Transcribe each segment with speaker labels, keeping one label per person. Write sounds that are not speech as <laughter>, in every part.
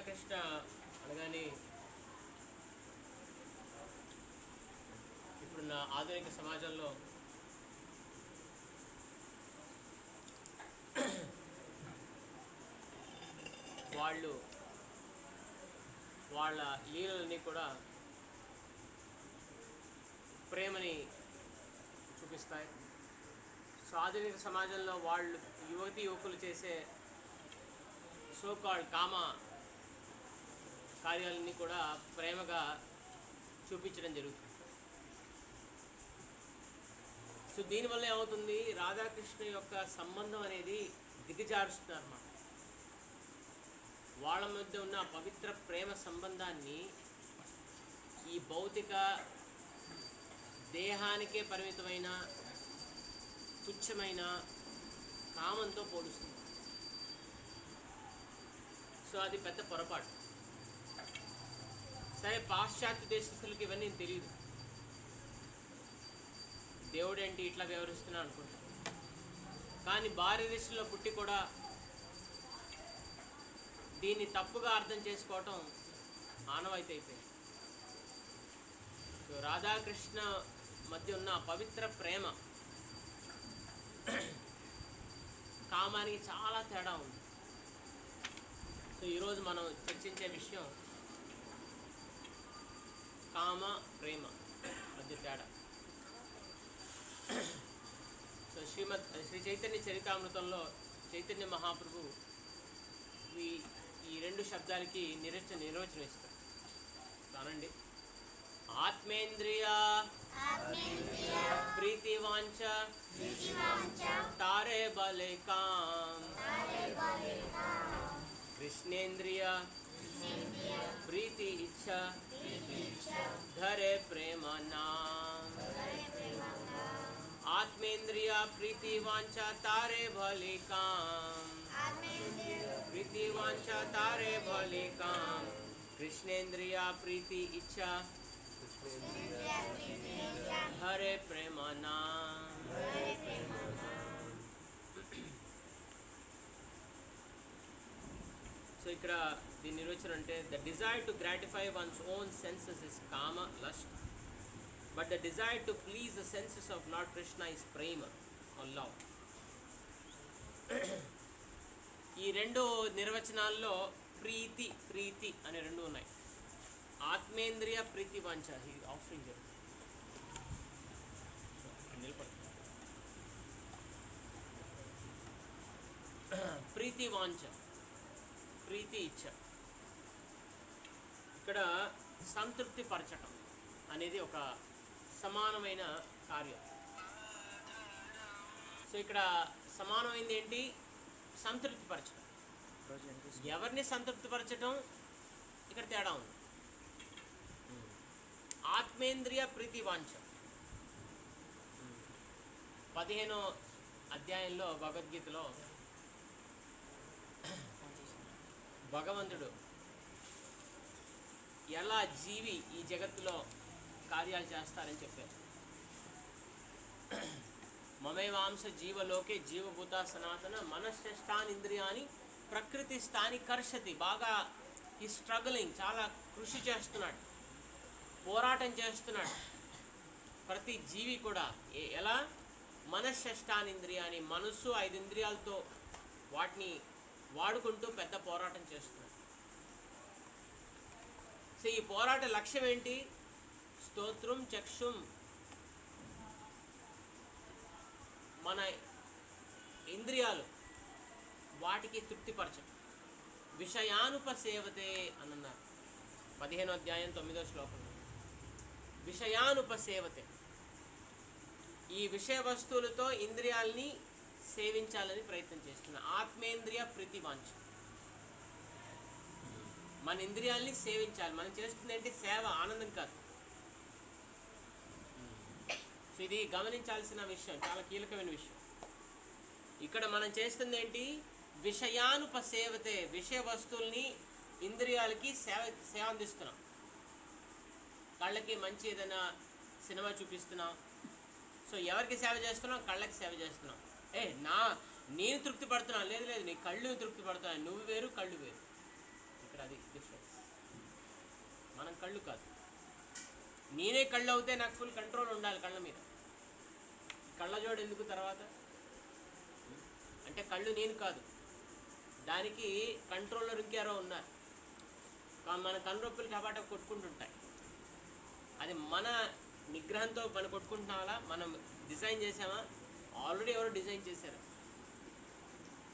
Speaker 1: రాధాకృష్ణ అనగానే ఇప్పుడున్న ఆధునిక సమాజంలో వాళ్ళు వాళ్ళ లీలలని కూడా ప్రేమని చూపిస్తాయి. సో ఆధునిక సమాజంలో వాళ్ళు యువతి యువకులు చేసే సో కాల్డ్ కామ కార్యాలన్నీ కూడా ప్రేమగా చూపించడం జరుగుతుంది. సో దీనివల్ల ఏమవుతుంది? రాధాకృష్ణ యొక్క సంబంధం అనేది దిగజారుస్తుంది అన్నమాట. వాళ్ళ మధ్య ఉన్న పవిత్ర ప్రేమ సంబంధాన్ని ఈ భౌతిక దేహానికే పరిమితమైన తుచ్చమైన కామంతో పోలుస్తుంది. సో అది పెద్ద పొరపాటు. సరే పాశ్చాత్య దేశస్తులకి ఇవన్నీ తెలియదు దేవుడు ఏంటి ఇట్లా వ్యవహరిస్తున్నా అనుకుంటా. కానీ భారతదేశంలో పుట్టి కూడా దీన్ని తప్పుగా అర్థం చేసుకోవటం ఆనవాయితీ అయిపోయింది. సో రాధాకృష్ణ మధ్య ఉన్న పవిత్ర ప్రేమ కామానికి చాలా తేడా ఉంది. సో ఈరోజు మనం చర్చించే విషయం కామ ప్రేమ. మధ్య తేడా. సో శ్రీమద్ శ్రీ చైతన్య చరితామృతంలో చైతన్య మహాప్రభు ఈ ఈ రెండు శబ్దాలకి నిరచ నిర్వచనం ఇస్తారు. కానండి. ఆత్మేంద్రియ ప్రీతి వాంఛ తారే బలే కామ్ కృష్ణేంద్రియ ప్రీతి ఇచ్ఛ धरे प्रेम नाम आत्मेन्द्रिय प्रीति वांछा तारे भली काम। प्रीति वांछा तारे भली काम। कृष्णेन्द्रिया प्रीति इच्छा। हरे प्रेम नाम సో ఇక్కడ దీని నిర్వచనం అంటే the desire to gratify one's own senses is kama lust but the desire to please the senses of lord Krishna is prema or love ఈ రెండు నిర్వచనాల్లో ప్రీతి ప్రీతి అనే రెండు ఉన్నాయి. ఆత్మేంద్రియ ప్రీతి వాంఛ ఈ ఆఫరింగ్ జరుగుతుంది ప్రీతి వాంఛ ప్రీతి ఇచ్చ. ఇక్కడ సంతృప్తి పరచటం అనేది ఒక సమానమైన కార్యం. సో ఇక్కడ సమానమైంది ఏంటి? సంతృప్తి పరచడం ఎవరిని సంతృప్తిపరచడం ఇక్కడ తేడా ఉంది. ఆత్మేంద్రియ ప్రీతి వాంఛ. పదిహేనో అధ్యాయంలో భగవద్గీతలో భగవంతుడు ఎలా జీవి ఈ జగత్తులో కార్యాలు చేస్తారని చెప్పారు. మమేవాంశ జీవలోకే జీవభూత సనాతన మనశ్రేష్టాన్ ఇంద్రియాని ప్రకృతి స్థాని కర్షతి. బాగా ఈ స్ట్రగలింగ్ చాలా కృషి చేస్తున్నాడు. పోరాటం చేస్తున్నాడు. ప్రతి జీవి కూడా ఏ- ఎలా? మనశ్రేష్టాన్ ఇంద్రియాని మనస్సు ఐదు ఇంద్రియాలతో వాటిని వాడుకుంటూ పెద్ద పోరాటం చేస్తున్నాడు. సో ఈ పోరాట లక్ష్యం ఏంటి? స్తోత్రం చక్షుం. మన ఇంద్రియాలు వాటికి తృప్తిపరచడం. విషయానుపసేవతే అని అన్నారు పదిహేనో అధ్యాయం తొమ్మిదో శ్లోకంలో విషయానుపసేవతే. ఈ విషయ వస్తువులతో ఇంద్రియాల్ని సేవించాలని ప్రయత్నం చేస్తున్నా ఆత్మేంద్రియ ప్రతివాంఛ. మన ఇంద్రియాల్ని సేవించాలి. మనం చేస్తుంది ఏంటి సేవ ఆనందం కాదు. సో ఇది గమనించాల్సిన విషయం చాలా కీలకమైన విషయం. ఇక్కడ మనం చేస్తుంది ఏంటి విషయానుపసేవతే విషయ వస్తువుల్ని ఇంద్రియాలకి సేవ సేవ అందిస్తున్నాం. కళ్ళకి మంచి ఏదైనా సినిమా చూపిస్తున్నాం. సో ఎవరికి సేవ చేస్తున్నాం? కళ్ళకి సేవ చేస్తున్నాం. ఏ నా నేను తృప్తి పడుతున్నాను. లేదు లేదు నీ కళ్ళు తృప్తి పడుతున్నాను నువ్వు వేరు కళ్ళు వేరు ఇక్కడ అది మనం కళ్ళు కాదు. నేనే కళ్ళు అవుతే నాకు ఫుల్ కంట్రోల్ ఉండాలి కళ్ళ మీద. కళ్ళజోడు ఎందుకు తర్వాత? అంటే కళ్ళు నేను కాదు. దానికి కంట్రోలర్ ఇంకెవరో ఉన్నారు. మన కనురొప్పులు కబాట కొట్టుకుంటుంటాయి. అది మన నిగ్రహంతో మనం కొట్టుకుంటున్నామా? మనం డిజైన్ చేసామా ఆల్రెడీ ఎవరో డిజైన్ చేశారు.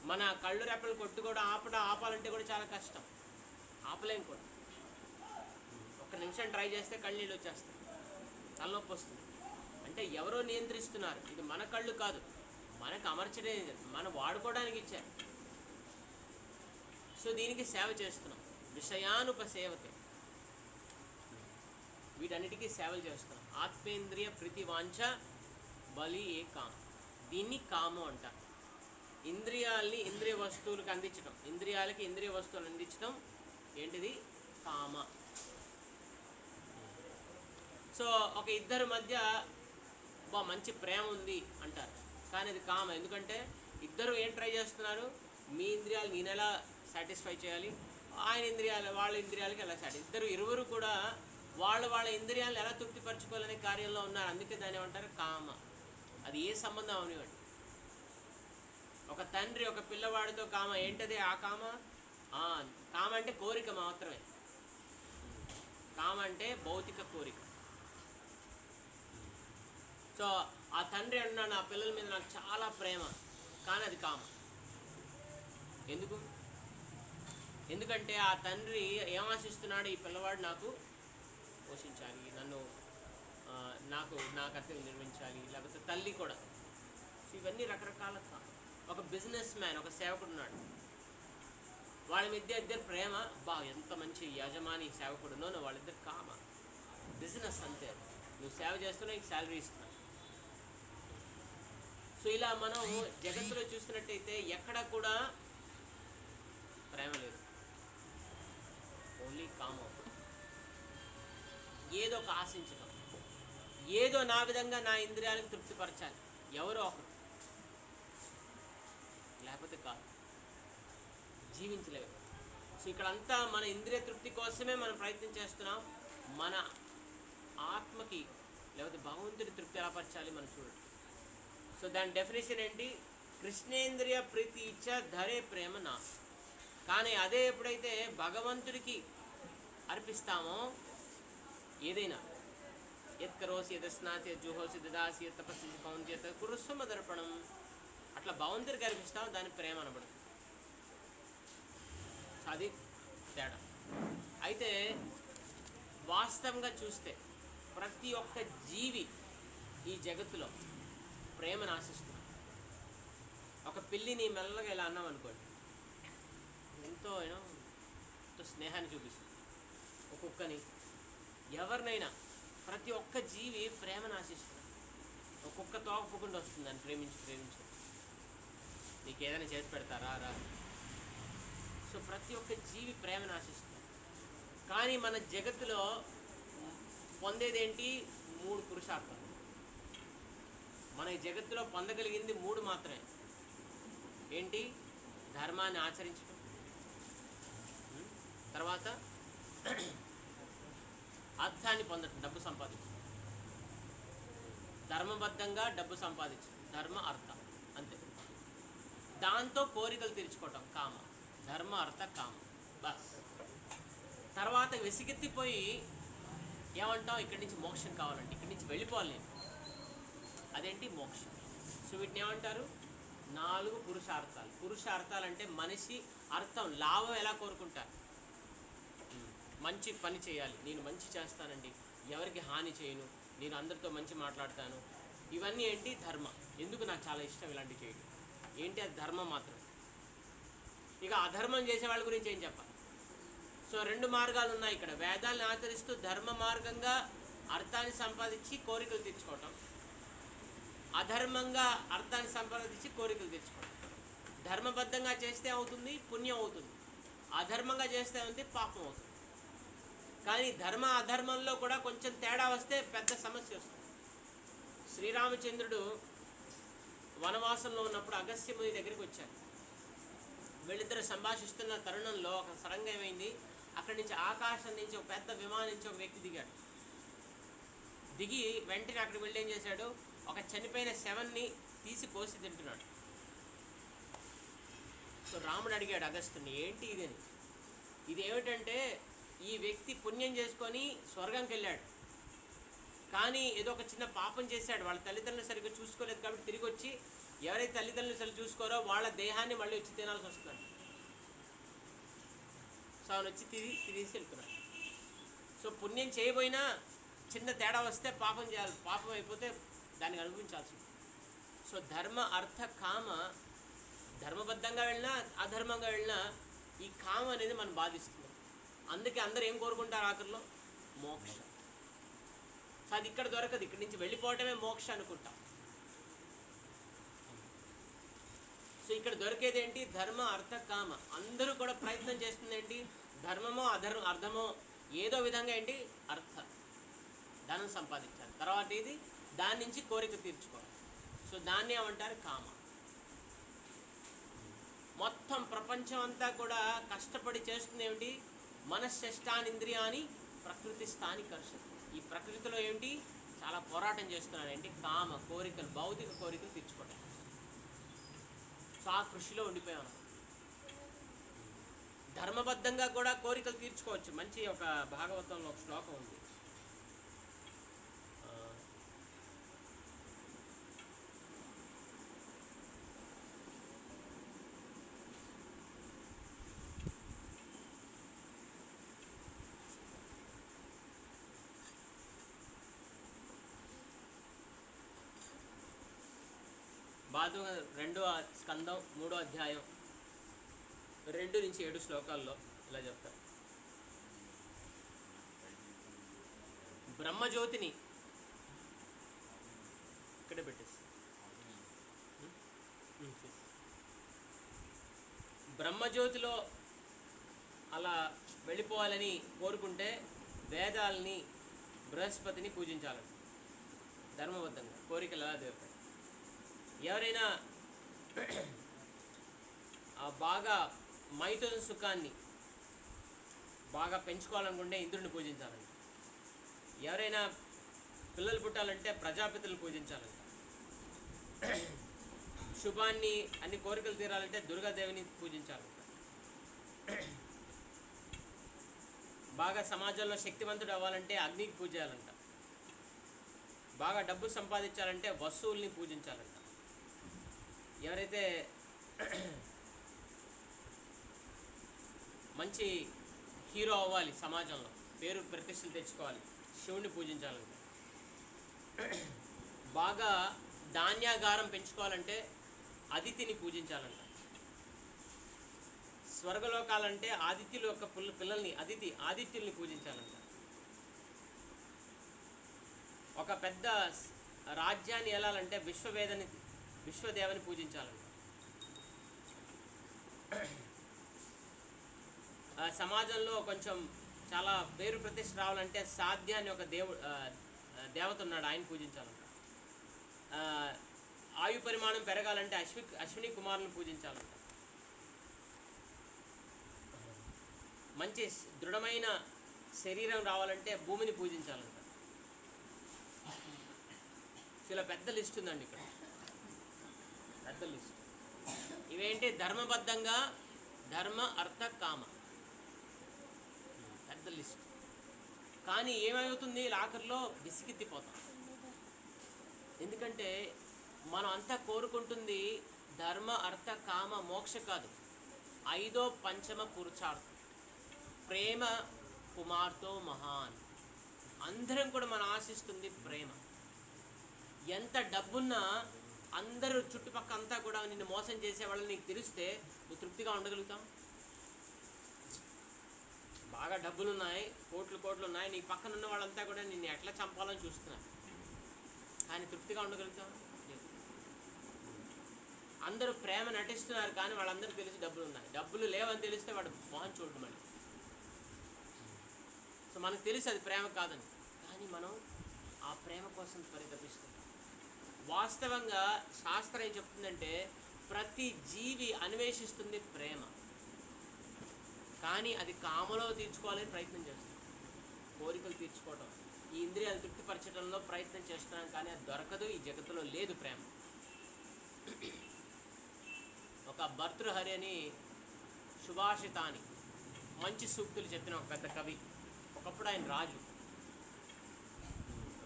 Speaker 1: మన కళ్ళు రెప్పలు కొట్టు కూడా ఆపడం ఆపాలంటే కూడా చాలా కష్టం. ఆపలేం కూడా. నిమిషం ట్రై చేస్తే కళ్ళనీళ్ళు వచ్చేస్తాయి. తలనొప్పి వస్తుంది. అంటే ఎవరో నియంత్రిస్తున్నారు. ఇది మన కళ్ళు కాదు. మనకు అమర్చడం మనం వాడుకోవడానికి ఇచ్చారు. సో దీనికి సేవ చేస్తున్నాం. విషయానుపసేవతే వీటన్నిటికీ సేవలు చేస్తున్నాం. ఆత్మేంద్రియ ప్రతి వాంఛ బలి ఏ కామ. దీన్ని కాము అంటారు ఇంద్రియాల్ని ఇంద్రియ వస్తువులకు అందించడం ఇంద్రియాలకి ఇంద్రియ వస్తువులు అందించడం ఏంటిది? కామ. సో ఒక ఇద్దరి మధ్య బా మంచి ప్రేమ ఉంది అంటారు. కానీ అది కామ ఎందుకంటే ఇద్దరు ఏం ట్రై చేస్తున్నారు? మీ ఇంద్రియాలు నేను ఎలా సాటిస్ఫై చేయాలి? ఆయన ఇంద్రియాలు వాళ్ళ ఇంద్రియాలకి ఎలా సాటి ఇద్దరు ఇరువురు కూడా వాళ్ళు వాళ్ళ ఇంద్రియాలను ఎలా తృప్తిపరచుకోవాలనే కార్యంలో ఉన్నారు. అందుకే దాన్ని ఏమంటారు? కామ. అది ఏ సంబంధం అవనివ్వండి. ఒక తండ్రి ఒక పిల్లవాడితో కామ ఏంటది ఆ కామ? కామ అంటే కోరిక మాత్రమే. కామ అంటే భౌతిక కోరిక. సో ఆ తండ్రి అన్నాడు నా పిల్లల మీద నాకు చాలా ప్రేమ. కానీ అది కామ. ఎందుకు? ఎందుకంటే ఆ తండ్రి ఏం ఆశిస్తున్నాడు? ఈ పిల్లవాడు నాకు పోషించాలి. నన్ను నాకు నా కర్తవ్యం నిర్మించాలి లేకపోతే తల్లి కూడా. ఇవన్నీ రకరకాల ఒక బిజినెస్ మ్యాన్ ఒక సేవకుడు ఉన్నాడు. వాళ్ళ మధ్య ఇద్దరు ప్రేమ బా ఎంత మంచి యజమాని సేవకుడునో వాళ్ళిద్దరు కామ. బిజినెస్ అంతే. నువ్వు సేవ చేస్తున్నా నీకు శాలరీ ఇస్తున్నా. సో ఇలా మనం జగత్తులో చూసినట్టయితే ఎక్కడ కూడా ప్రేమ లేదు. ఓన్లీ కామం ఏదో ఒక ఆశించడం ఏదో నా విధంగా నా ఇంద్రియాలకు తృప్తిపరచాలి. ఎవరో ఒకరు. లేకపోతే కాదు. జీవించలేదు సో ఇక్కడంతా మన ఇంద్రియ తృప్తి కోసమే మనం ప్రయత్నం చేస్తున్నాం. మన ఆత్మకి లేకపోతే భగవంతుడి తృప్తి ఎలా పరచాలి మనం చూడండి సో దాని డెఫినేషన్ ఏంటి? కృష్ణేంద్రియ ప్రీతి ఇచ్చ ధరే ప్రేమ నా. కానీ అదే ఎప్పుడైతే భగవంతుడికి అర్పిస్తామో ఏదైనా ఎత్ కరోసి యదస్నాసి జుహోసి దదాసి యత్ తపస్సి పౌంచి యత్ దర్పణం అట్లా భగవంతుడికి అర్పిస్తాం దాని ప్రేమ అనబడుతుంది అది తేడా. అయితే వాస్తవంగా చూస్తే ప్రతి ఒక్క జీవి ఈ జగత్తులో ప్రేమను ఆశిస్తున్నాను ఒక పిల్లిని మెల్లగా ఇలా అన్నాం అనుకోండి ఎంతో ఏమో ఎంతో స్నేహాన్ని చూపిస్తుంది. ఒక్కొక్కని ఎవరినైనా ప్రతి ఒక్క జీవి ప్రేమను ఆశిస్తుంది ఒక్కొక్క కుక్క తోకపోకుండా వస్తుంది దాన్ని ప్రేమించి ప్రేమించి. నీకు ఏదైనా చేసి పెడతారా? రా. సో ప్రతి ఒక్క జీవి ప్రేమను ఆశిస్తుంది. కానీ మన జగత్తులో పొందేదేంటి? మూడు పురుషార్థం మన ఈ జగత్తులో పొందగలిగింది మూడు మాత్రమే. ఏంటి? ధర్మాన్ని ఆచరించడం తర్వాత అర్థాన్ని పొందడం డబ్బు సంపాదించడం ధర్మబద్ధంగా డబ్బు సంపాదించడం ధర్మ అర్థ అంతే. దాంతో కోరికలు తీర్చుకోవటం కామ. ధర్మ అర్థ కామ. బస్. తర్వాత విసిగెత్తిపోయి ఏమంటాం? ఇక్కడి నుంచి మోక్షం కావాలంటే ఇక్కడి నుంచి వెళ్ళిపోవాలి నేను. అదేంటి మోక్షం? సో వీటిని ఏమంటారు? నాలుగు పురుషార్థాలు. పురుషార్థాలు అంటే మనిషి అర్థం లాభం ఎలా కోరుకుంటారు? మంచి పని చేయాలి. నేను మంచి చేస్తానండి. ఎవరికి హాని చేయను. నేను అందరితో మంచి మాట్లాడతాను. ఇవన్నీ ఏంటి? ధర్మ. ఎందుకు నాకు చాలా ఇష్టం ఇలాంటివి చేయడం? ఏంటి? అది ధర్మం మాత్రం. ఇక అధర్మం చేసే వాళ్ళ గురించి ఏం చెప్పాలి? సో రెండు మార్గాలు ఉన్నాయి ఇక్కడ. వేదాలను ఆచరిస్తూ ధర్మ మార్గంగా అర్థాన్ని సంపాదించి కోరికలు తీర్చుకోవటం. అధర్మంగా అర్థాన్ని సంపాదించి కోరికలు తెచ్చుకోవడం. ధర్మబద్ధంగా చేస్తే అవుతుంది పుణ్యం అవుతుంది. అధర్మంగా చేస్తే ఉంది పాపం అవుతుంది. కానీ ధర్మ అధర్మంలో కూడా కొంచెం తేడా వస్తే పెద్ద సమస్య వస్తుంది. శ్రీరామచంద్రుడు వనవాసంలో ఉన్నప్పుడు అగస్త్య ముని దగ్గరికి వచ్చారు. వీళ్ళిద్దరు సంభాషిస్తున్న తరుణంలో ఒక సరంగం ఏమైంది? అక్కడి నుంచి ఆకాశం నుంచి ఒక పెద్ద విమానం నుంచి ఒక వ్యక్తి దిగాడు. దిగి వెంటనే అక్కడికి వెళ్ళి ఏం చేశాడు? ఒక చనిపోయిన శవన్ని తీసి కోసి తింటున్నాడు. సో రాముడు అడిగాడు అగస్తుని ఏంటి ఇది అని? ఇది ఏమిటంటే ఈ వ్యక్తి పుణ్యం చేసుకొని స్వర్గంకి వెళ్ళాడు. కానీ ఏదో ఒక చిన్న పాపం చేశాడు. వాళ్ళ తల్లిదండ్రులు సరిగ్గా చూసుకోలేదు కాబట్టి తిరిగి వచ్చి ఎవరైతే తల్లిదండ్రులు సరిగ్గా చూసుకోరో వాళ్ళ దేహాన్ని మళ్ళీ వచ్చి తినాల్సి వస్తున్నాడు. సో ఆయన వచ్చి తిరిగి తిరిగి వెళ్తున్నాడు. సో పుణ్యం చేయబోయినా చిన్న తేడా వస్తే పాపం చేయాలి. పాపం అయిపోతే దానికి అనుభవించాల్సి ఉంటుంది. సో ధర్మ అర్థ కామ ధర్మబద్ధంగా వెళ్ళినా అధర్మంగా వెళ్ళినా ఈ కామ అనేది మనం బాధిస్తుంది. అందుకే అందరూ ఏం కోరుకుంటారు ఆఖరిలో? మోక్ష. సో అది ఇక్కడ దొరకదు. ఇక్కడి నుంచి వెళ్ళిపోవటమే మోక్ష అనుకుంటాం. సో ఇక్కడ దొరికేది ఏంటి? ధర్మ అర్థ కామ. అందరూ కూడా ప్రయత్నం చేస్తుంది ఏంటి? ధర్మమో అధర్మ అర్థమో ఏదో విధంగా ఏంటి? అర్థ. ధనం సంపాదించాలి. తర్వాత ఇది దాని నుంచి కోరిక తీర్చుకోవాలి సో దాన్ని ఏమంటారు? కామ. మొత్తం ప్రపంచం అంతా కూడా కష్టపడి చేస్తుంది ఏమిటి? మనశ్శష్టానింద్రియాని ప్రకృతి స్థానికర్షణ ఈ ప్రకృతిలో ఏమిటి? చాలా పోరాటం చేస్తున్నాడు ఏంటి కామ కోరికలు భౌతిక కోరికలు తీర్చుకోవడం సో ఆ కృషిలో ఉండిపోయాను ధర్మబద్ధంగా కూడా కోరికలు తీర్చుకోవచ్చు. మంచి ఒక భాగవతంలో ఒక శ్లోకం ఉంది ఆ, బాధ రెండో స్కందం మూడో అధ్యాయం రెండు నుంచి ఏడు శ్లోకాల్లో ఇలా చెప్తారు. బ్రహ్మజ్యోతిని ఇక్కడే పెట్టేసి. బ్రహ్మజ్యోతిలో అలా వెళ్ళిపోవాలని కోరుకుంటే వేదాలని బృహస్పతిని పూజించాలని ధర్మబద్ధంగా కోరికలు ఎలా తీరుతాయి? ఎవరైనా ఆ బాగా మైథున సుఖాన్ని బాగా పెంచుకోవాలనుకుంటే ఇంద్రుడిని పూజించాలంట. ఎవరైనా పిల్లలు పుట్టాలంటే ప్రజాపతులు పూజించాలంట. శుభాన్ని అన్ని కోరికలు తీరాలంటే దుర్గాదేవిని పూజించాలంట. బాగా సమాజంలో శక్తివంతుడు అవ్వాలంటే అగ్నికి పూజ చేయాలంట. బాగా డబ్బు సంపాదించాలంటే వస్తువుల్ని పూజించాలంట. ఎవరైతే మంచి హీరో అవ్వాలి సమాజంలో పేరు ప్రతిష్టలు తెచ్చుకోవాలి శివుణ్ణి పూజించాలంటే బాగా ధాన్యాగారం పెంచుకోవాలంటే అదితిని పూజించాలంట. స్వర్గలోకాలంటే ఆదిత్యుల యొక్క పుల్ల పిల్లల్ని అదితి ఆదిత్యుల్ని పూజించాలంట. ఒక పెద్ద రాజ్యాన్ని వెళ్ళాలంటే విశ్వవేదని విశ్వదేవని పూజించాలంట సమాజంలో కొంచెం చాలా పేరు ప్రతిష్ట రావాలంటే సాధ్య అని ఒక దేవు దేవత ఉన్నాడు ఆయన పూజించాలంట ఆయు పరిమాణం పెరగాలంటే అశ్వి అశ్విని కుమారుని పూజించాలంట మంచి దృఢమైన శరీరం రావాలంటే భూమిని పూజించాలంట. ఇలా పెద్ద లిస్ట్ ఉందండి ఇక్కడ. అర్థ లిస్ట్. ఇవేంటి? ధర్మబద్ధంగా ధర్మ అర్థ కామ. పెద్ద లిస్ట్. కానీ ఏమవుతుంది? లాకర్లో బిసికెత్తిపోతాం ఎందుకంటే మనం అంతా కోరుకుంటుంది ధర్మ అర్థ కామ మోక్ష కాదు. ఐదో పంచమ పురుషార్థం ప్రేమ కుమార్తో మహాన్. అందరం కూడా మనం ఆశిస్తుంది ప్రేమ. ఎంత డబ్బున్నా అందరూ చుట్టుపక్క అంతా కూడా నిన్ను మోసం చేసే వాళ్ళని నీకు తెలిస్తే నువ్వు తృప్తిగా ఉండగలుగుతాం బాగా డబ్బులు ఉన్నాయి కోట్లు కోట్లు ఉన్నాయి నీ పక్కన ఉన్న వాళ్ళంతా కూడా నిన్ను ఎట్లా చంపాలని చూస్తున్నారు? కానీ తృప్తిగా ఉండగలుగుతాం అందరూ ప్రేమ నటిస్తున్నారు కానీ వాళ్ళందరూ తెలిసి డబ్బులు ఉన్నాయి డబ్బులు లేవని తెలిస్తే వాడు మొహం చూడడం మళ్ళీ. సో మనకు తెలుసు అది ప్రేమ కాదని. కానీ మనం ఆ ప్రేమ కోసం పరితపిస్తున్నాం. వాస్తవంగా శాస్త్రం ఏం చెప్తుందంటే ప్రతి జీవి అన్వేషిస్తుంది ప్రేమ. కానీ అది కామలో తీర్చుకోవాలని ప్రయత్నం చేస్తుంది. కోరికలు తీర్చుకోవటం. ఈ ఇంద్రియాలు తృప్తిపరచడంలో ప్రయత్నం చేస్తున్నాం కానీ అది దొరకదు. ఈ జగత్తులో లేదు ప్రేమ. ఒక భర్తృహరి అని సుభాషితాని మంచి సూక్తులు చెప్పిన ఒక పెద్ద కవి. ఒకప్పుడు ఆయన రాజు.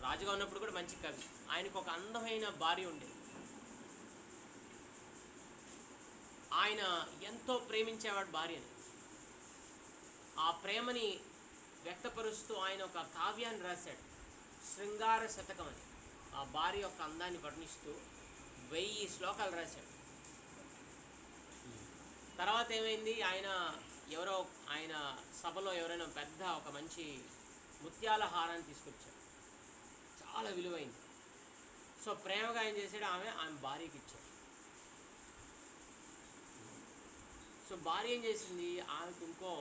Speaker 1: రాజుగా ఉన్నప్పుడు కూడా మంచి కవి. ఆయనకు ఒక అందమైన భార్య ఉండేది ఆయన ఎంతో ప్రేమించేవాడు భార్యని. ఆ ప్రేమని వ్యక్తపరుస్తూ ఆయన ఒక కావ్యాన్ని రాశాడు. శృంగార శతకం అని. ఆ భార్య యొక్క అందాన్ని వర్ణిస్తూ వెయ్యి శ్లోకాలు రాశాడు. తర్వాత ఏమైంది? ఆయన ఎవరో ఆయన సభలో ఎవరైనా పెద్ద ఒక మంచి ముత్యాల హారాన్ని తీసుకొచ్చాడు చాలా విలువైంది. సో ప్రేమగా ఆయన చేసాడు ఆమె ఆమె భార్యకి ఇచ్చాడు సో భార్య ఏం చేసింది? ఆమెకు ఇంకో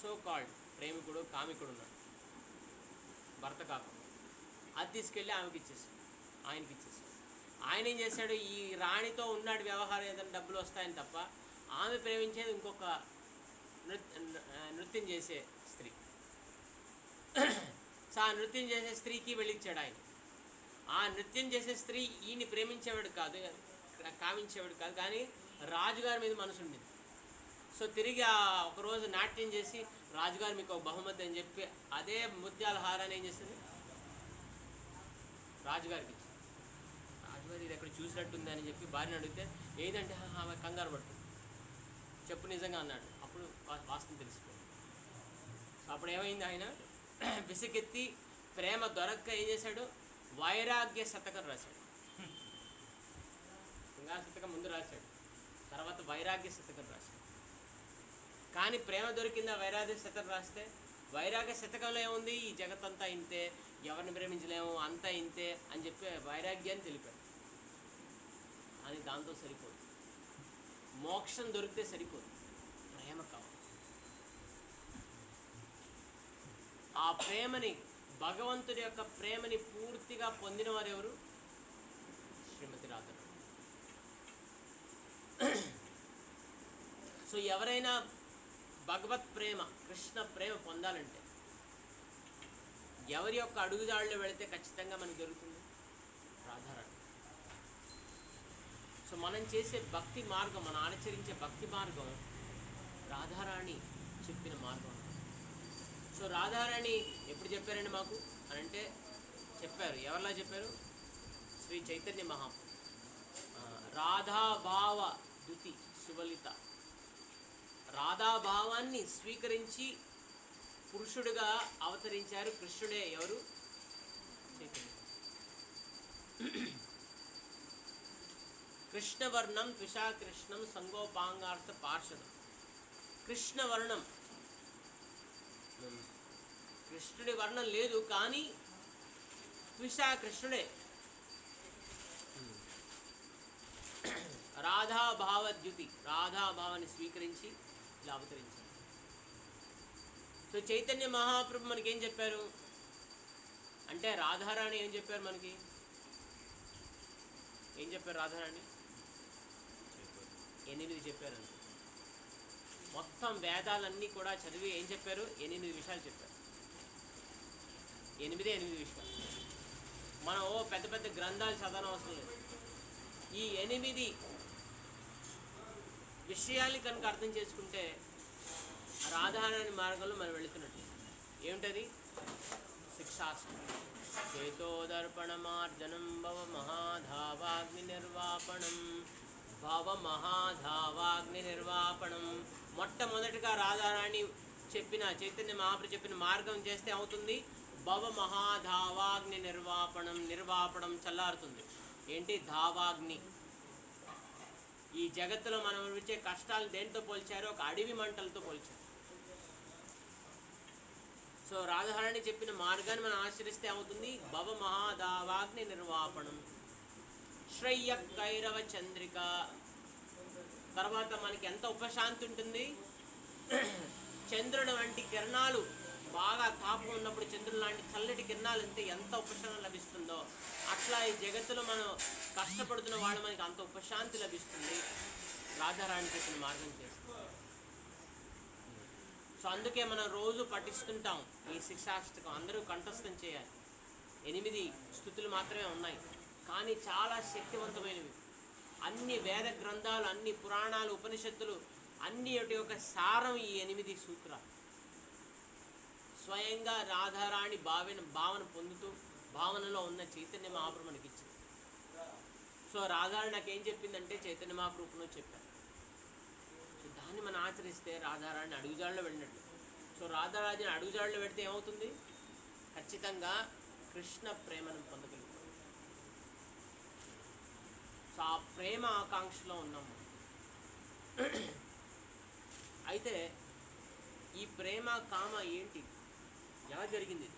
Speaker 1: సో కాల్డ్ ప్రేమికుడు కామికుడు ఉన్నాడు. భర్త కాకుండా అది తీసుకెళ్ళి ఆమెకి ఇచ్చేసాడు ఆయనకి ఇచ్చేసాడు ఆయన ఏం చేశాడు? ఈ రాణితో ఉన్నాడు వ్యవహారం ఏదైనా డబ్బులు వస్తాయని తప్ప ఆమె ప్రేమించేది ఇంకొక నృత్యం చేసే స్త్రీ. <clears throat> సో ఆ నృత్యం చేసే స్త్రీకి వెళ్ళిచ్చాడు ఆయన. ఆ నృత్యం చేసే స్త్రీ ఈయన్ని ప్రేమించేవాడు కాదు కామించేవాడు కాదు కానీ రాజుగారి మీద మనసు ఉండింది. సో తిరిగి ఆ ఒకరోజు నాట్యం చేసి రాజుగారు మీకు ఒక బహుమతి అని చెప్పి అదే ముత్యాల హారాన్ని ఏం చేస్తుంది రాజుగారికి రాజుగారు ఇది ఎక్కడ చూసినట్టుంది అని చెప్పి భార్యను అడిగితే ఏదంటే ఆమె కంగారు పడుతుంది. చెప్పు నిజంగా అన్నాడు. అప్పుడు వాస్తవం తెలిసిపోయింది. సో అప్పుడు ఏమైంది ఆయన? <clears throat> విసుకెత్తి ప్రేమ దొరక్క ఏం చేశాడు? వైరాగ్య శతకం రాశాడు. శృంగార శతకం ముందు రాశాడు. తర్వాత వైరాగ్య శతకం రాశాడు. కానీ ప్రేమ దొరికిందా వైరాగ్య శతకం రాస్తే? వైరాగ్య శతకంలో ఏముంది? ఈ జగత్తంతా ఇంతే ఎవరిని ప్రేమించలేము అంతా ఇంతే అని చెప్పి వైరాగ్యాన్ని తెలిపాడు. అని దాంతో సరిపోదు. మోక్షం దొరికితే సరిపోదు. ప్రేమ కావాలి. ఆ ప్రేమని భగవంతుడి యొక్క ప్రేమని పూర్తిగా పొందిన వారు ఎవరు శ్రీమతి రాధ. సో ఎవరైనా భగవత్ ప్రేమ కృష్ణ ప్రేమ పొందాలంటే ఎవరి యొక్క అడుగుదాడులో వెళితే ఖచ్చితంగా మనకు దొరుకుతుంది రాధారాణి. సో మనం చేసే భక్తి మార్గం మనం ఆచరించే భక్తి మార్గం రాధారాణి చెప్పిన మార్గం. సో రాధారాణి ఎప్పుడు చెప్పారండి మాకు? అని అంటే చెప్పారు. ఎవరిలా చెప్పారు? శ్రీ చైతన్య మహా. రాధాభావ దుతి సువలిత. రాధాభావాన్ని స్వీకరించి పురుషుడుగా అవతరించారు కృష్ణుడే. ఎవరు? చైతన్య. కృష్ణవర్ణం త్విషాకృష్ణం సంగోపాంగార్థ పార్షదం. కృష్ణవర్ణం కృష్ణుడి వర్ణం లేదు కానీ విశా కృష్ణుడే రాధాభావద్యుతి రాధాభావాన్ని స్వీకరించి ఇలా అవతరించారు సో చైతన్య మహాప్రభు మనకి ఏం చెప్పారు? అంటే రాధారాణి ఏం చెప్పారు మనకి? ఏం చెప్పారు రాధారాణి? ఎనిమిది చెప్పారు మొత్తం వేదాలన్నీ కూడా చదివి ఏం చెప్పారు? ఎనిమిది విషయాలు చెప్పారు. ఎనిమిది ఎనిమిది విషయాలు మనం ఓ పెద్ద పెద్ద గ్రంథాలు చదవనవసరం లేదు. ఈ ఎనిమిది విషయాలు కనుక అర్థం చేసుకుంటే రాధారాణి మార్గంలో మనం వెళుతున్నట్టు. ఏమిటది? శిక్షాస్త్రం చేతోదర్పణమార్జనం భవ మహాధావాగ్ని నిర్వాపణం. భవ మహాధావాగ్ని నిర్వాపణం. మొట్టమొదటిగా రాధారాణి చెప్పిన చైతన్య మహాప్రభు చెప్పిన మార్గం చేస్తే అవుతుంది. భవ మహాధావాగ్ని నిర్వాపణం నిర్వాపణం చల్లారుతుంది. ఏంటి ధావాగ్ని? ఈ జగత్తులో మనం వచ్చే కష్టాలు దేంతో పోల్చారో? ఒక అడవి మంటలతో పోల్చారు. సో రాధారాణి చెప్పిన మార్గాన్ని మనం ఆశ్రయిస్తే అవుతుంది భవ మహాదావాగ్ని నిర్వాపణం శ్రయ్య కైరవ చంద్రిక. తర్వాత మనకి ఎంత ఉపశాంతి ఉంటుంది? చంద్రుడు వంటి కిరణాలు బాగా తాపం ఉన్నప్పుడు చంద్రుడు లాంటి చల్లటి కిరణాలు అంతే ఎంత ఉపశమనం లభిస్తుందో. అట్లా ఈ జగత్తులో మనం కష్టపడుతున్న వాళ్ళు మనకి అంత ఉపశాంతి లభిస్తుంది. రాధారాణి చెప్పిన మార్గం చేస్తుంది. సో అందుకే మనం రోజు పఠిస్తుంటాం ఈ శిక్షాష్టకం అందరూ కంఠస్థం చేయాలి. ఎనిమిది స్థుతులు మాత్రమే ఉన్నాయి. కానీ చాలా శక్తివంతమైనవి. అన్ని వేద గ్రంథాలు అన్ని పురాణాలు ఉపనిషత్తులు అన్ని యొక్క సారం ఈ ఎనిమిది సూత్రాలు. స్వయంగా రాధారాణి భావన భావన పొందుతూ భావనలో ఉన్న చైతన్య మహాప్రభు మనకి ఇచ్చింది సో రాధారాణి నాకేం చెప్పిందంటే చైతన్య మహాప్రభును చెప్పాను సో దాన్ని మనం ఆచరిస్తే రాధారాణి అడుగుజాడలో వెళ్ళినట్లు. సో రాధారాజుని అడుగుజాడలో పెడితే ఏమవుతుంది? ఖచ్చితంగా కృష్ణ ప్రేమను పొందగలుగుతాం సో ఆ ప్రేమ ఆకాంక్షలో ఉన్నాము అయితే ఈ ప్రేమ కామ ఏంటి? ఎలా జరిగింది? ఇది?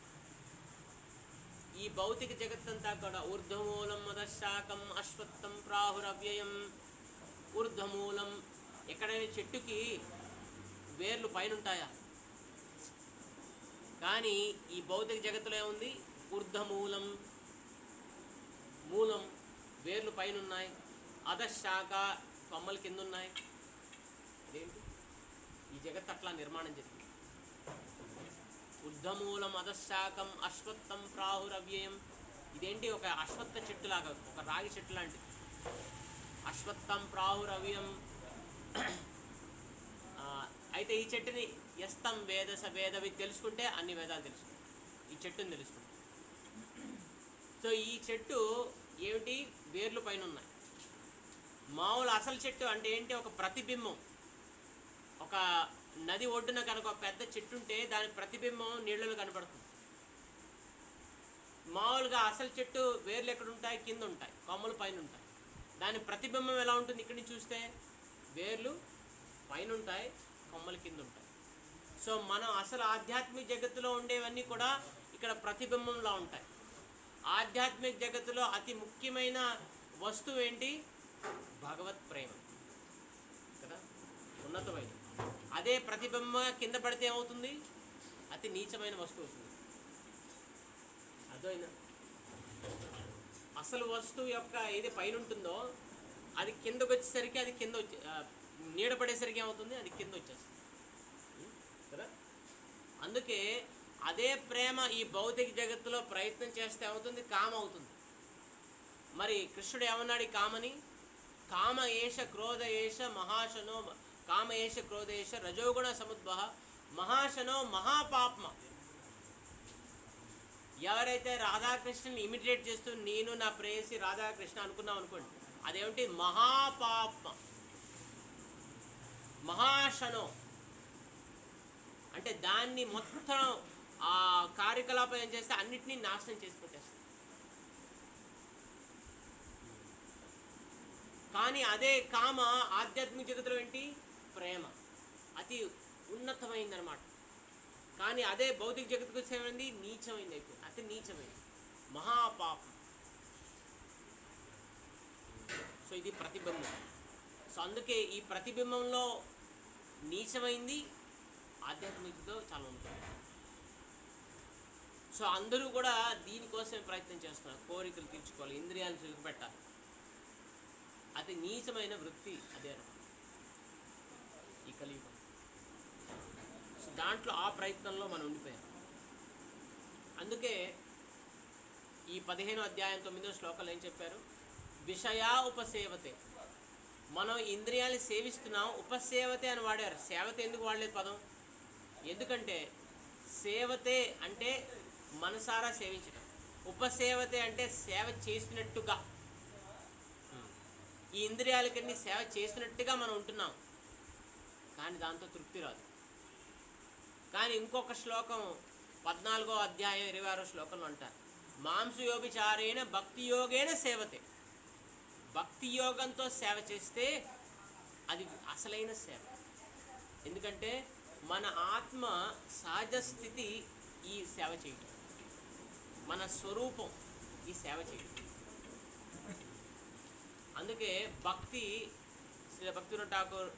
Speaker 1: ఈ భౌతిక జగత్తంతా కూడా ఊర్ధ్వమూలం మదశాకం అశ్వత్థం ప్రాహురవ్యయం. ఊర్ధ్వమూలం ఎక్కడైనా చెట్టుకి వేర్లు పైన ఉంటాయా కానీ ఈ భౌతిక జగత్తులో ఏముంది? ఊర్ధ్వమూలం. మూలం వేర్లు పైన ఉన్నాయి అధశాఖ కొమ్మల కింద ఉన్నాయి అదేంటి? ఈ జగత్ అట్లా నిర్మాణం జరిగింది. ఉద్ధమూలం అధశాఖం అశ్వత్థం ప్రాహురవ్యయం. ఇదేంటి? ఒక అశ్వత్థ చెట్టు లాగా ఒక రాగి చెట్టు లాంటిది అశ్వత్థం ప్రాహురవ్యం. అయితే ఈ చెట్టుని ఎస్తం వేదస వేదవి తెలుసుకుంటే అన్ని వేదాలు తెలుసుకుంటాం ఈ చెట్టుని తెలుసుకుంటాం సో ఈ చెట్టు ఏమిటి? వేర్లు పైన ఉన్నాయి మామూలు అసలు చెట్టు అంటే ఏంటి? ఒక ప్రతిబింబం. ఒక నది ఒడ్డున కనుక ఒక పెద్ద చెట్టు ఉంటే దాని ప్రతిబింబం నీళ్ళలో కనపడుతుంది. మామూలుగా అసలు చెట్టు వేర్లు ఎక్కడ ఉంటాయి? కింద ఉంటాయి. కొమ్మలు పైన ఉంటాయి. దాని ప్రతిబింబం ఎలా ఉంటుంది ఇక్కడి నుంచి చూస్తే? వేర్లు పైన ఉంటాయి కొమ్మలు కింద ఉంటాయి. సో మనం అసలు ఆధ్యాత్మిక జగత్తులో ఉండేవన్నీ కూడా ఇక్కడ ప్రతిబింబంలా ఉంటాయి. ఆధ్యాత్మిక జగత్తులో అతి ముఖ్యమైన వస్తువు ఏంటి? భగవత్ ప్రేమ. కదా? ఉన్నతమైనది. అదే ప్రతిబింబ కింద పడితే ఏమవుతుంది? అతి నీచమైన వస్తువు అవుతుంది. అర్థమైనా అసలు వస్తువు యొక్క ఏది పైన ఉంటుందో అది కిందకు వచ్చేసరికి అది కింద వచ్చే నీడ పడేసరికి ఏమవుతుంది? అది కింద వచ్చేస్తుంది. కదా? అందుకే అదే ప్రేమ ఈ భౌతిక జగత్తులో ప్రయత్నం చేస్తే అవుతుంది కామ అవుతుంది. మరి కృష్ణుడు ఏమన్నాడు కామని? కామ ఏష క్రోధ ఏష మహాశనో కామయేష క్రోధేష రజోగుణ సముద్భవ మహాశనో మహాపాప్మ. ఎవరైతే రాధాకృష్ణని ఇమిటేట్ చేస్తూ నేను నా ప్రేయసి రాధాకృష్ణ అనుకున్నాం అనుకోండి అదేమిటి? మహాపాప్మ. మహాశనో. అంటే దాన్ని మొత్తం ఆ కార్యకలాపం ఏం చేస్తే అన్నిటినీ నాశనం చేసి పెట్టేస్తుంది. కానీ అదే కామ ఆధ్యాత్మిక జగత్తులో ఏంటి? ప్రేమ. అతి ఉన్నతమైందనమాట కానీ అదే భౌతిక జగత్తుకు వచ్చేమైంది నీచమైంది అయిపోయింది అతి నీచమైంది. మహాపాపం. సో ఇది ప్రతిబింబం. సో అందుకే ఈ ప్రతిబింబంలో నీచమైంది ఆధ్యాత్మికతో చాలా ఉంటుంది సో అందరూ కూడా దీనికోసమే ప్రయత్నం చేస్తున్నారు. కోరికలు తీర్చుకోవాలి ఇంద్రియాలను పెట్టాలి. అతి నీచమైన వృత్తి అదే అన్నమాట. కలియుగం సో దాంట్లో ఆ ప్రయత్నంలో మనం ఉండిపోయాం. అందుకే ఈ పదిహేను అధ్యాయం తొమ్మిదో శ్లోకాలు ఏం చెప్పారు? విషయా ఉపసేవతే. మనం ఇంద్రియాలు సేవిస్తున్నాం ఉపసేవతే అని వాడారు. సేవతే ఎందుకు వాడలేదు పదం? ఎందుకంటే సేవతే అంటే మనసారా సేవించడం ఉపసేవతే అంటే సేవ చేసినట్టుగా. ఈ ఇంద్రియాలకన్నీ సేవ చేసినట్టుగా మనం ఉంటున్నాం. కానీ దాంతో తృప్తి రాదు. కానీ ఇంకొక శ్లోకం పద్నాలుగో అధ్యాయం ఇరవై ఆరో శ్లోకంలో అంటారు. మాంసయోభిచారేణ భక్తి యోగేన సేవతే. భక్తి యోగంతో సేవ చేస్తే అది అసలైన సేవ. ఎందుకంటే మన ఆత్మ సహజ స్థితి ఈ సేవ చేయటం. మన స్వరూపం ఈ సేవ చేయటం. అందుకే భక్తి శ్రీ భక్తిన ఠాకూర్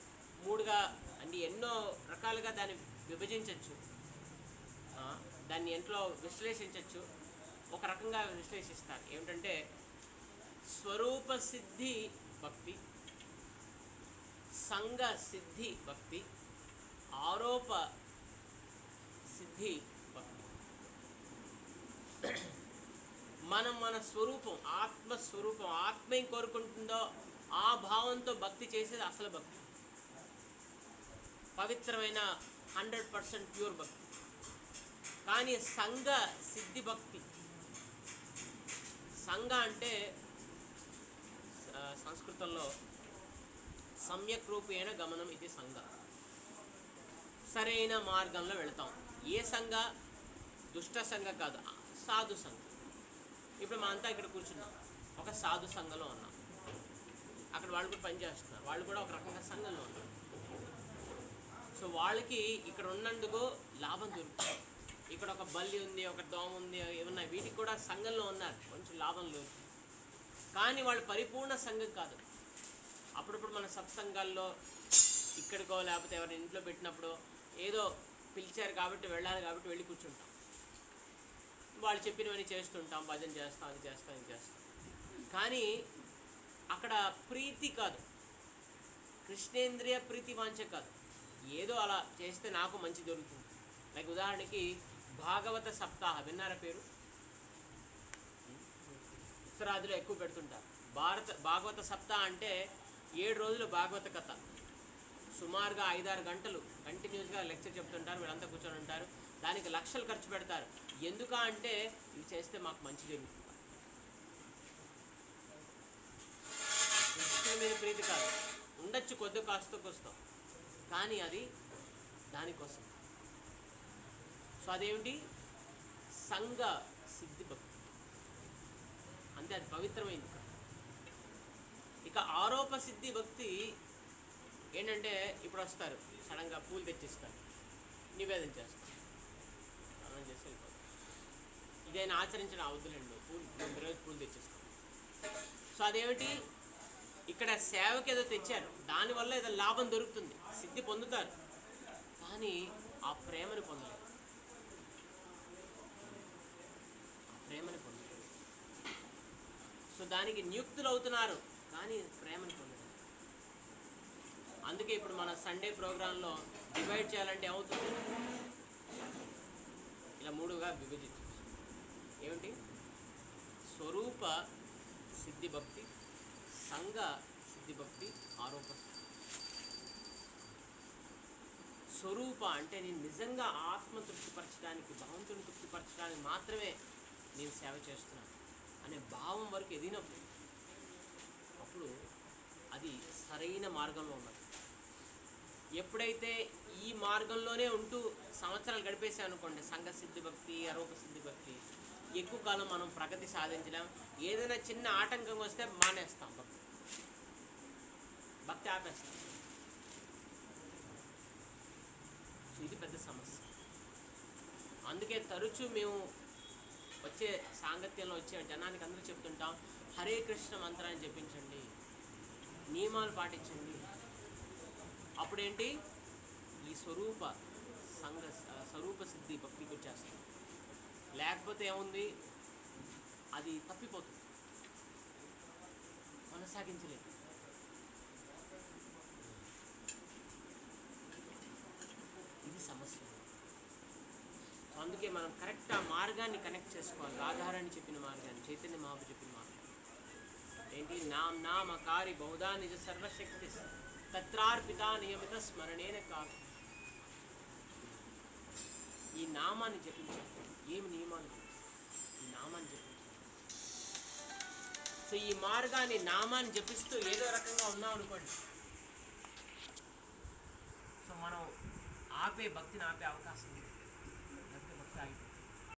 Speaker 1: మూడుగా అండ్ ఎన్నో రకాలుగా దాన్ని విభజించవచ్చు దాన్ని ఎంట్లో విశ్లేషించవచ్చు ఒక రకంగా విశ్లేషిస్తారు. ఏమిటంటే స్వరూప సిద్ధి భక్తి సంఘ సిద్ధి భక్తి ఆరోప సిద్ధి భక్తి. మనం మన స్వరూపం ఆత్మ స్వరూపం ఆత్మ ఏం కోరుకుంటుందో ఆ భావంతో భక్తి చేసేది అసలు భక్తి. పవిత్రమైన హండ్రెడ్ పర్సెంట్ ప్యూర్ భక్తి. కానీ సంఘ సిద్ధి భక్తి. సంఘ అంటే సంస్కృతంలో సమ్యక్ రూపేణ గమనం ఇది సంఘ. సరైన మార్గంలో వెళతాం. ఏ సంఘ? దుష్ట సంఘ కాదు సాధు సంఘ. ఇప్పుడు మా అంతా ఇక్కడ కూర్చున్నాం. ఒక సాధు సంఘంలో ఉన్నాం. అక్కడ వాళ్ళు కూడా పనిచేస్తున్నారు వాళ్ళు కూడా ఒక రకంగా సంఘంలో ఉన్నారు. సో వాళ్ళకి ఇక్కడ ఉన్నందుకు లాభం దొరుకుతుంది. ఇక్కడ ఒక బల్లి ఉంది ఒక దోమ ఉంది ఏమన్నా వీటికి కూడా సంఘంలో ఉన్నారు. కొంచెం లాభం దొరుకుతుంది కానీ వాళ్ళు పరిపూర్ణ సంఘం కాదు. అప్పుడప్పుడు మన సత్సంగాల్లో ఇక్కడికో లేకపోతే ఎవరి ఇంట్లో పెట్టినప్పుడు ఏదో పిలిచారు కాబట్టి వెళ్ళాలి కాబట్టి వెళ్ళి కూర్చుంటాం. వాళ్ళు చెప్పినవన్నీ చేస్తుంటాం భజన చేస్తాం అది చేస్తాం ఇది చేస్తాం. కానీ అక్కడ ప్రీతి కాదు. కృష్ణేంద్రియ ప్రీతి వాంఛ కాదు. ఏదో అలా చేస్తే నాకు మంచి దొరుకుతుంది. లైక్ ఉదాహరణకి భాగవత సప్తాహ విన్నారా పేరు? ఉత్తరాదిలో ఎక్కువ పెడుతుంటారు భారత భాగవత సప్తాహ అంటే ఏడు రోజులు భాగవత కథ. సుమారుగా ఐదారు గంటలు కంటిన్యూస్గా లెక్చర్ చెప్తుంటారు వీళ్ళంతా కూర్చొని ఉంటారు. దానికి లక్షలు ఖర్చు పెడతారు. ఎందుక అంటే ఇది చేస్తే మాకు మంచి జరుగుతుంది. కృష్ణ మీద ప్రీతి కాదు. ఉండొచ్చు కొద్ది కాస్త కోస్తాం. కానీ అది దానికోసం. సో అదేమిటి? సంఘ సిద్ధి భక్తి. అంతే అది పవిత్రమైంది ఇక ఆరోప సిద్ధి భక్తి ఏంటంటే ఇప్పుడు వస్తారు. సడన్గా పూలు తెచ్చిస్తారు. నివేదన చేస్తారు. స్నానం చేసి వెళ్ళిపోతారు. ఇదైనా ఆచరించిన అవద్దులండి పూలు రోజు పూలు తెచ్చిస్తాం సో అదేమిటి? ఇక్కడ సేవకి ఏదో తెచ్చారు. దానివల్ల ఏదో లాభం దొరుకుతుంది. సిద్ధి పొందుతారు. కానీ ఆ ప్రేమని పొందలేరు. ఆ ప్రేమని పొందలేరు. సో దానికి నియుక్తులు అవుతున్నారు కానీ ప్రేమని పొందలేరు. అందుకే ఇప్పుడు మన సండే ప్రోగ్రాంలో డివైడ్ చేయాలంటే ఏమవుతుంది? ఇలా మూడుగా విభజించు ఏమిటి? స్వరూప సిద్ధిభక్తి సంఘ సిద్ధిభక్తి భక్తి ఆరోప సిద్ధి. స్వరూప అంటే నేను నిజంగా ఆత్మ తృప్తిపరచడానికి భగవంతుని తృప్తిపరచడానికి మాత్రమే నేను సేవ చేస్తున్నాను అనే భావం వరకు ఎదిగినప్పుడు అప్పుడు అది సరైన మార్గంలో ఉన్నది. ఎప్పుడైతే ఈ మార్గంలోనే ఉంటూ సంవత్సరాలు గడిపేసాం అనుకోండి సంఘ సిద్ధి భక్తి అరూప సిద్ధి భక్తి ఎక్కువ కాలం మనం ప్రగతి సాధించలేం. ఏదైనా చిన్న ఆటంకం వస్తే మానేస్తాం భక్తి భక్తి ఆపేస్తాం సో ఇది పెద్ద సమస్య. అందుకే తరచూ మేము వచ్చే సాంగత్యంలో వచ్చే జనానికి అందరూ చెప్తుంటాం హరే కృష్ణ మంత్రాన్ని జపించండి నియమాలు పాటించండి. అప్పుడేంటి? ఈ స్వరూప సంఘ స్వరూప సిద్ధి భక్తికి వచ్చేస్తుంది. లేకపోతే ఏముంది? అది తప్పిపోతుంది. కొనసాగించలేదు. సమస్య సో అందుకే మనం కరెక్ట్ ఆ మార్గాన్ని కనెక్ట్ చేసుకోవాలి. రాధారాణి చెప్పిన మార్గాన్ని చైతన్య మహాపు చెప్పిన మార్గం ఏంటి? నాం నామ కారి బహుధా నిజ సర్వశక్తి తత్రార్పిత నియమిత స్మరణేన కాదు ఈ నామాన్ని జపించాలి ఏమి నియమాలు? ఈ నామాన్ని జపించాలి సో ఈ మార్గాన్ని నామాన్ని జపిస్తూ ఏదో రకంగా ఉన్నాం అనుకోండి. సో మనం ఆపే భక్తిని ఆపే అవకాశం